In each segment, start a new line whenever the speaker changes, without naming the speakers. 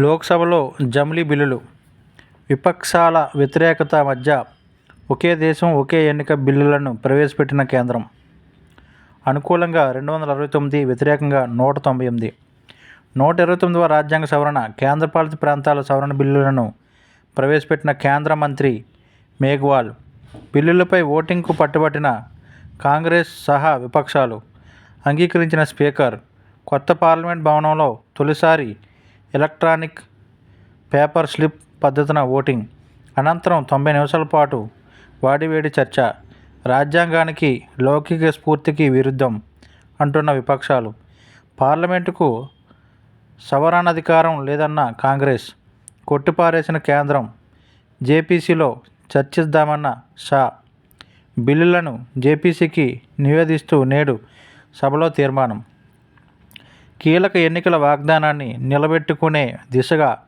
లోక్సభలో జమిలీ బిల్లులు విపక్షాల వ్యతిరేకత మధ్య ఒకే దేశం ఒకే ఎన్నిక బిల్లులను ప్రవేశపెట్టిన కేంద్రం. అనుకూలంగా రెండు వందల అరవై తొమ్మిది వ్యతిరేకంగా నూట తొంభై ఎనిమిది. నూట ఇరవై తొమ్మిదవ రాజ్యాంగ సవరణ కేంద్రపాలిత ప్రాంతాల సవరణ బిల్లులను ప్రవేశపెట్టిన కేంద్ర మంత్రి మేఘ్వాల్ బిల్లులపై ఓటింగ్కు పట్టుబట్టిన కాంగ్రెస్ సహా విపక్షాలు. అంగీకరించిన స్పీకర్ కొత్త పార్లమెంట్ భవనంలో తొలిసారి ఎలక్ట్రానిక్ పేపర్ స్లిప్ పద్ధతిన ఓటింగ్. అనంతరం తొంభై నిమిషాల పాటు వాడివేడి చర్చ. రాజ్యాంగానికి లౌకిక స్ఫూర్తికి విరుద్ధం అంటున్న విపక్షాలు. పార్లమెంటుకు సవరణాధికారం లేదన్న కాంగ్రెస్ కొట్టిపారేసిన కేంద్రం జేపీసీలో చర్చిద్దామన్న షా. బిల్లులను జేపీసీకి నివేదిస్తూ నేడు సభలో తీర్మానం. కీలక ఎన్నికల వాగ్దానాన్ని నిలబెట్టుకునే దిశగా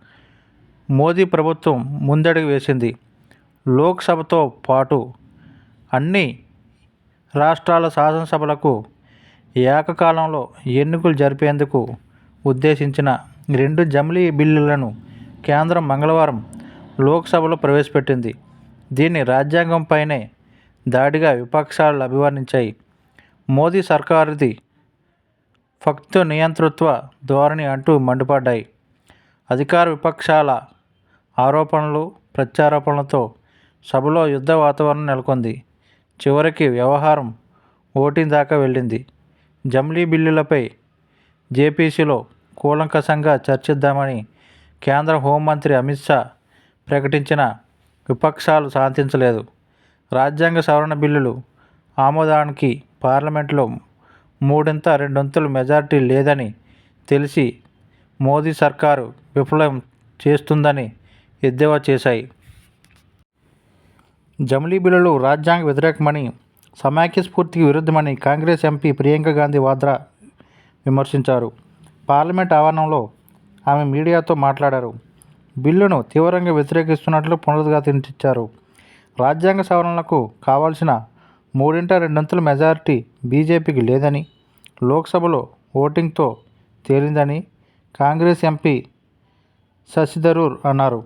మోదీ ప్రభుత్వం ముందడుగు వేసింది. లోక్సభతో పాటు అన్ని రాష్ట్రాల శాసనసభలకు ఏకకాలంలో ఎన్నికలు జరిపేందుకు ఉద్దేశించిన రెండు జమిలీ బిల్లులను కేంద్రం మంగళవారం లోక్సభలో ప్రవేశపెట్టింది. దీన్ని రాజ్యాంగంపైనే దాడిగా విపక్షాలు అభివర్ణించాయి. మోదీ సర్కారుది ఫక్తు నియంతృత్వ ధోరణి అంటూ మండిపడ్డాయి. అధికార విపక్షాల ఆరోపణలు ప్రత్యారోపణలతో సభలో యుద్ధ వాతావరణం నెలకొంది. చివరికి వ్యవహారం ఓటింగ్ దాకా వెళ్ళింది. జమ్లీ బిల్లులపై జేపీసీలో కూలంకషంగా చర్చిద్దామని కేంద్ర హోంమంత్రి అమిత్ షా ప్రకటించిన విపక్షాలు శాంతించలేదు రాజ్యాంగ సవరణ బిల్లులు ఆమోదానికి పార్లమెంట్లో మూడింత రెండొంతుల మెజారిటీ లేదని తెలిసి మోదీ సర్కారు విఫలం చేస్తుందని ఎద్దేవా చేశాయి. జమిలీ బిల్లులు రాజ్యాంగ వ్యతిరేకమని సమాఖ్య స్ఫూర్తికి విరుద్ధమని కాంగ్రెస్ ఎంపీ ప్రియాంక గాంధీ వాద్రా విమర్శించారు. పార్లమెంట్ ఆవరణంలో ఆమె మీడియాతో మాట్లాడారు. బిల్లును తీవ్రంగా వ్యతిరేకిస్తున్నట్లు పునరుద్ఘాటించారు రాజ్యాంగ సవరణలకు కావాల్సిన మూడింట రెండొంతుల మెజారిటీ బీజేపీకి లేదని లోక్సభలో ఓటింగ్తో తేలిందని కాంగ్రెస్ ఎంపీ శశి థరూర్ అన్నారు.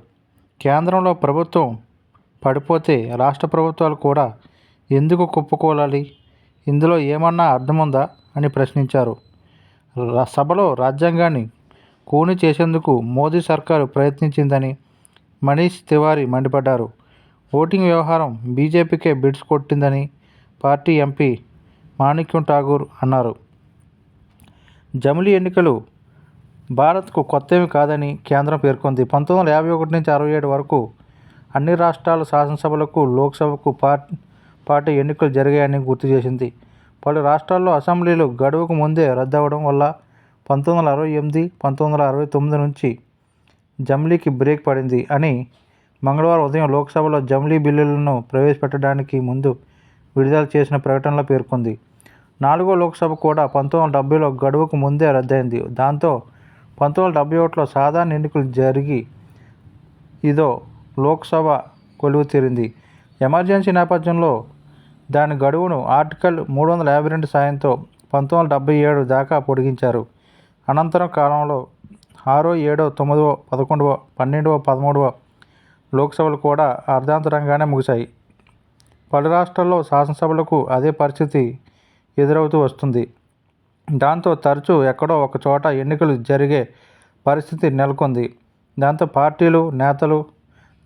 కేంద్రంలో ప్రభుత్వం పడిపోతే రాష్ట్ర ప్రభుత్వాలు కూడా ఎందుకు కుప్పకూలాలి? ఇందులో ఏమన్నా అర్థముందా? అని ప్రశ్నించారు. సభలో రాజ్యాంగాన్ని కూని చేసేందుకు మోదీ సర్కారు ప్రయత్నించిందని మనీష్ తివారీ మండిపడ్డారు. ఓటింగ్ వ్యవహారం బీజేపీకే బిడ్స్ కొట్టిందని పార్టీ ఎంపీ మాణిక్యం ఠాగూర్ అన్నారు. జమిలీ ఎన్నికలు భారత్కు కొత్తవి కాదని కేంద్రం పేర్కొంది. పంతొమ్మిది వందల యాభై ఒకటి నుంచి అరవై ఏడు వరకు అన్ని రాష్ట్రాల శాసనసభలకు లోక్సభకు పార్ పార్టీ ఎన్నికలు జరిగాయని గుర్తు చేసింది. పలు రాష్ట్రాల్లో అసెంబ్లీలు గడువుకు ముందే రద్దవడం వల్ల పంతొమ్మిది వందల అరవై ఎనిమిది పంతొమ్మిది వందల అరవై తొమ్మిది నుంచి జమిలీకి బ్రేక్ పడింది అని మంగళవారం ఉదయం లోక్సభలో జమిలీ బిల్లులను ప్రవేశపెట్టడానికి ముందు విడుదల చేసిన ప్రకటనలో పేర్కొంది. నాలుగో లోక్సభ కూడా పంతొమ్మిది వందల డెబ్బైలో గడువుకు ముందే రద్దయింది. దాంతో పంతొమ్మిది వందల డెబ్బై ఒకటిలో సాధారణ ఎన్నికలు జరిగి ఇదో లోక్సభ కొలువు తీరింది. ఎమర్జెన్సీ నేపథ్యంలో దాని గడువును ఆర్టికల్ మూడు వందల యాభై రెండు సాయంతో పంతొమ్మిది వందల డెబ్బై ఏడు దాకా పొడిగించారు. అనంతరం కాలంలో ఆరో ఏడో తొమ్మిదవ పదకొండవ పన్నెండవ పదమూడవ లోక్సభలు కూడా అర్ధాంతరంగానే ముగిశాయి. పలు రాష్ట్రాల్లో శాసనసభలకు అదే పరిస్థితి ఎదురవుతూ వస్తుంది. దాంతో తరచూ ఎక్కడో ఒక చోట ఎన్నికలు జరిగే పరిస్థితి నెలకొంది. దాంతో పార్టీలు నేతలు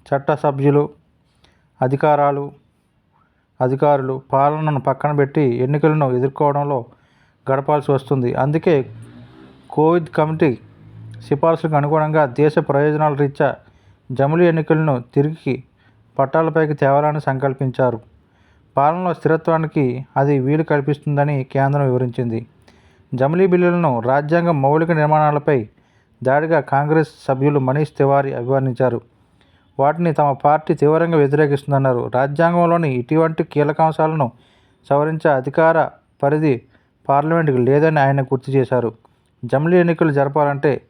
చట్ట సభ్యులు అధికారాలు అధికారులు పాలనను పక్కన పెట్టి ఎన్నికలను ఎదుర్కోవడంలో గడపాల్సి వస్తుంది. అందుకే కోవిడ్ కమిటీ సిఫార్సులకు అనుగుణంగా దేశ ప్రయోజనాల రీత్యా జములు ఎన్నికలను తిరిగి పట్టాలపైకి తేవాలని సంకల్పించారు. పాలనలో స్థిరత్వానికి అది వీలు కల్పిస్తుందని కేంద్రం వివరించింది. జమిలీ బిల్లులను రాజ్యాంగ మౌలిక నిర్మాణాలపై దాడిగా కాంగ్రెస్ సభ్యులు మనీష్ తివారీ అభివర్ణించారు. వాటిని తమ పార్టీ తీవ్రంగా వ్యతిరేకిస్తుందన్నారు. రాజ్యాంగంలోని ఇటువంటి కీలకాంశాలను సవరించే అధికార పరిధి పార్లమెంటుకు లేదని ఆయన గుర్తు చేశారు. జమిలీ ఎన్నికలు జరపాలంటే